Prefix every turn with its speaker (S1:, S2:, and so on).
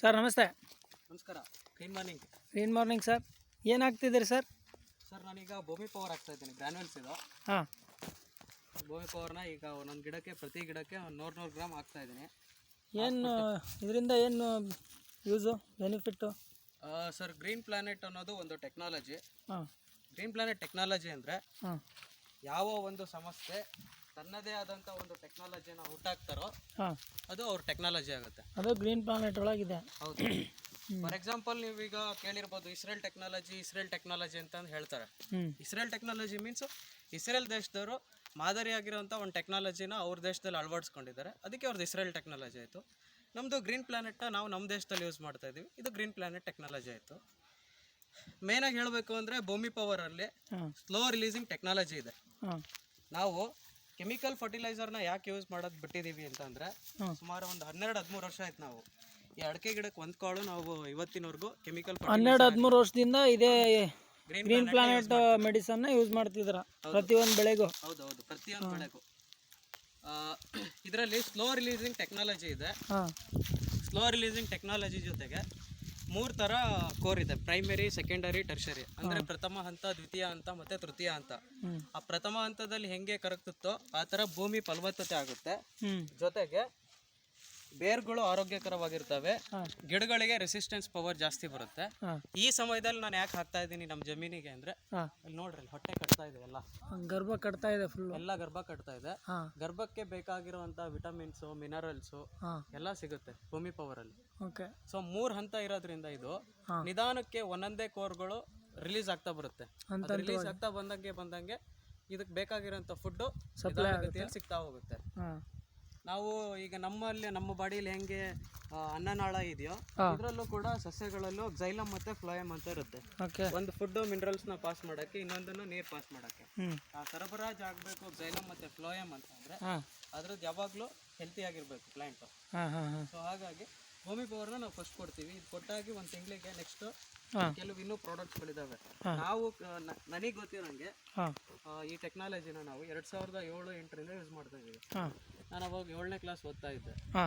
S1: Sir ನಮಸ್ತೆ.
S2: ನಮಸ್ಕಾರ. Green morning
S1: good morning sir. ಏನಾಗ್ತಿದ್ದೀರಿ sir?
S2: Sir ನಾನೀಗ ಭೂಮಿ ಪವರ್ ಆಗ್ತಾ ಇದ್ದೀನಿ. ಗ್ರ್ಯಾನ್ಯೂಲ್ಸ್ ಇದು.
S1: ಹಾಂ.
S2: ಭೂಮಿ ಪವರ್ನ ಈಗ ಒಂದೊಂದು ಗಿಡಕ್ಕೆ ಪ್ರತಿ ಗಿಡಕ್ಕೆ ಒಂದು ನೂರು ನೂರು ಗ್ರಾಮ್ ಹಾಕ್ತಾ ಇದ್ದೀನಿ.
S1: ಏನು ಇದರಿಂದ ಏನು use benefit
S2: sir green planet ಅನ್ನೋದು ಒಂದು ಟೆಕ್ನಾಲಜಿ
S1: ಹಾಂ.
S2: ಗ್ರೀನ್ ಪ್ಲಾನೆಟ್ ಟೆಕ್ನಾಲಜಿ ಅಂದರೆ
S1: ಹಾಂ.
S2: ಯಾವ ಒಂದು ಸಂಸ್ಥೆ ತನ್ನದೇ ಆದಂತ ಒಂದು ಟೆಕ್ನಾಲಜಿನ ಹುಟ್ಟಾಕ್ತಾರೋ
S1: ಹಾಂ.
S2: ಅದು ಅವ್ರ ಟೆಕ್ನಾಲಜಿ ಆಗುತ್ತೆ.
S1: ಅದು ಗ್ರೀನ್ ಪ್ಲಾನೆಟ್ ಒಳಗಿದೆ.
S2: ಹೌದು. ಫಾರ್ ಎಕ್ಸಾಂಪಲ್ ನೀವೀಗ ಕೇಳಿರ್ಬೋದು ಇಸ್ರೇಲ್ ಟೆಕ್ನಾಲಜಿ ಇಸ್ರೇಲ್ ಟೆಕ್ನಾಲಜಿ ಅಂತ ಹೇಳ್ತಾರೆ. ಇಸ್ರೇಲ್ ಟೆಕ್ನಾಲಜಿ ಮೀನ್ಸ್ ಇಸ್ರೇಲ್ ದೇಶದವರು ಮಾದರಿಯಾಗಿರೋಂಥ ಒಂದು ಟೆಕ್ನಾಲಜಿನ ಅವ್ರ ದೇಶದಲ್ಲಿ ಅಳವಡಿಸ್ಕೊಂಡಿದ್ದಾರೆ. ಅದಕ್ಕೆ ಅವ್ರದ್ದು ಇಸ್ರೇಲ್ ಟೆಕ್ನಾಲಜಿ ಆಯಿತು. ನಮ್ಮದು ಗ್ರೀನ್ ಪ್ಲಾನೆಟ್ನ ನಾವು ನಮ್ಮ ದೇಶದಲ್ಲಿ ಯೂಸ್ ಮಾಡ್ತಾ ಇದ್ದೀವಿ. ಇದು ಗ್ರೀನ್ ಪ್ಲಾನೆಟ್ ಟೆಕ್ನಾಲಜಿ ಆಯಿತು. ಮೇನಾಗಿ ಹೇಳಬೇಕು ಅಂದರೆ ಭೂಮಿ ಪವರಲ್ಲಿ ಸ್ಲೋ ರಿಲೀಸಿಂಗ್ ಟೆಕ್ನಾಲಜಿ ಇದೆ. ನಾವು ಕೆಮಿಕಲ್ ಫರ್ಟಿಲೈಸರ್ನ ಯಾಕೆ ಯೂಸ್ ಮಾಡೋದು ಬಿಟ್ಟಿದ್ದೀವಿ ಅಂತಂದ್ರೆ. ಸುಮಾರು ಒಂದು ಹನ್ನೆರಡು ಹದಿಮೂರು ವರ್ಷ ಆಯ್ತು ನಾವು. ಈ ಅಡಕೆ ಗಿಡಕ್ಕೆ ಒಂದು ಕಾಳು ನಾವು ಇವತ್ತಿನವರೆಗೂ ಕೆಮಿಕಲ್
S1: ಹನ್ನೆರಡು ಹದಿಮೂರು ವರ್ಷದಿಂದ ಇದೇ
S2: green
S1: green planet medicine use ಮಾಡ್ತಿದ್ರ ಪ್ರತಿಯೊಂದು ಬೆಳೆಗೂ.
S2: ಹೌದೌದು ಪ್ರತಿಯೊಂದು ಬೆಳೆಗೂ. ಇದರಲ್ಲಿ ಸ್ಲೋ ರಿಲೀಸಿಂಗ್ ಟೆಕ್ನಾಲಜಿ ಇದೆ. ಸ್ಲೋ ರಿಲೀಸಿಂಗ್ ಟೆಕ್ನಾಲಜಿ ಜೊತೆಗೆ ಮೂರು ಥರ ಕೋರ್ ಇದೆ. ಪ್ರೈಮರಿ ಸೆಕೆಂಡರಿ ಟರ್ಷರಿ ಅಂದರೆ ಪ್ರಥಮ ಹಂತ ದ್ವಿತೀಯ ಹಂತ ಮತ್ತು ತೃತೀಯ ಹಂತ. ಆ ಪ್ರಥಮ ಹಂತದಲ್ಲಿ ಹೆಂಗೆ ಕರಗ್ತಿತ್ತೋ ಆ ಥರ ಭೂಮಿ ಫಲವತ್ತತೆ ಆಗುತ್ತೆ. ಜೊತೆಗೆ ಬೇರ್ಗಳು ಆರೋಗ್ಯಕರವಾಗಿರ್ತವೆ. ಗಿಡಗಳಿಗೆ ರೆಸಿಸ್ಟೆನ್ಸ್ ಪವರ್ ಜಾಸ್ತಿ ಬರುತ್ತೆ. ಈ ಸಮಯದಲ್ಲಿ ನಾನು ಯಾಕೆ ಹಾಕ್ತಾ ಇದ್ದೀನಿ ನಮ್ಮ ಜಮೀನಿಗೆ ಅಂದ್ರೆ ಇಲ್ಲಿ ನೋಡ್ರಿ ಇಲ್ಲಿ ಹೊಟ್ಟೆ ಕಟ್ತಾ ಇದೆ ಎಲ್ಲ.
S1: ಗರ್ಭ ಕಟ್ತಾ ಇದೆ ಫುಲ್
S2: ಎಲ್ಲ ಗರ್ಭ ಕಟ್ತಾ ಇದೆ. ಗರ್ಭಕ್ಕೆ ಬೇಕಾಗಿರುವಂತಹ ವಿಟಮಿನ್ಸ್ ಮಿನರಲ್ಸ್ ಎಲ್ಲ ಸಿಗುತ್ತೆ ಭೂಮಿ ಪವರ್
S1: ಅಲ್ಲಿ.
S2: ಸೊ ಮೂರ್ ಹಂತ ಇರೋದ್ರಿಂದ ಇದು ನಿಧಾನಕ್ಕೆ ಒಂದೊಂದೇ ಕೋರ್ಗಳು ರಿಲೀಸ್ ಆಗ್ತಾ ಬರುತ್ತೆ. ರಿಲೀಸ್ ಆಗ್ತಾ ಬಂದಂಗೆ ಬಂದಂಗೆ ಇದಕ್ಕೆ ಬೇಕಾಗಿರೋಂಥ ಫುಡ್ ಸಪ್ಲೈ ಸಿಗ್ತಾ ಹೋಗುತ್ತೆ. ನಾವು ಈಗ ನಮ್ಮಲ್ಲಿ ನಮ್ಮ ಬಾಡಿಲಿ ಹೆಂಗೆ ಅನ್ನನಾಳ ಇದೆಯೋ ಇದರಲ್ಲೂ ಕೂಡ ಸಸ್ಯಗಳಲ್ಲೂ ಜೈಲಮ್ ಮತ್ತೆ ಫ್ಲೋಯಮ್ ಅಂತ ಇರುತ್ತೆ. ಒಂದು ಫುಡ್ ಮಿನರಲ್ಸ್ನ ಪಾಸ್ ಮಾಡಕ್ಕೆ ಇನ್ನೊಂದನ್ನು ನೀರ್ ಪಾಸ್ ಮಾಡಕ್ಕೆ. ಆ ಸರಬರಾಜು ಆಗಬೇಕು ಜೈಲಮ್ ಮತ್ತೆ ಫ್ಲೋಯಮ್ ಅಂತ ಅಂದ್ರೆ ಅದ್ರದ್ದು ಯಾವಾಗ್ಲೂ ಹೆಲ್ತಿ ಆಗಿರ್ಬೇಕು
S1: ಪ್ಲಾಂಟ್
S2: ಸೊ ಹಾಗಾಗಿ ಭೂಮಿ ಪವರ್ನ ನಾವು ಫಸ್ಟ್ ಕೊಡ್ತೀವಿ. ಇದು ಕೊಟ್ಟಾಗಿ ಒಂದು ತಿಂಗಳಿಗೆ ನೆಕ್ಸ್ಟ್ ಕೆಲವು ಇನ್ನೂ ಪ್ರಾಡಕ್ಟ್ಸ್ಗಳಿದ್ದಾವೆ. ನಾವು ನನಗೆ ಗೊತ್ತಿರೋಂಗೆ ನಂಗೆ ಈ ಟೆಕ್ನಾಲಜಿನ ನಾವು ಎರಡು ಸಾವಿರದ ಏಳು ಎಂಟರಿಂದ ಯೂಸ್ ಮಾಡ್ತಾ ಇದ್ದೀವಿ ನಾನು ಅವಾಗ ಏಳನೇ ಕ್ಲಾಸ್ ಓದ್ತಾ ಇದ್ದೆ.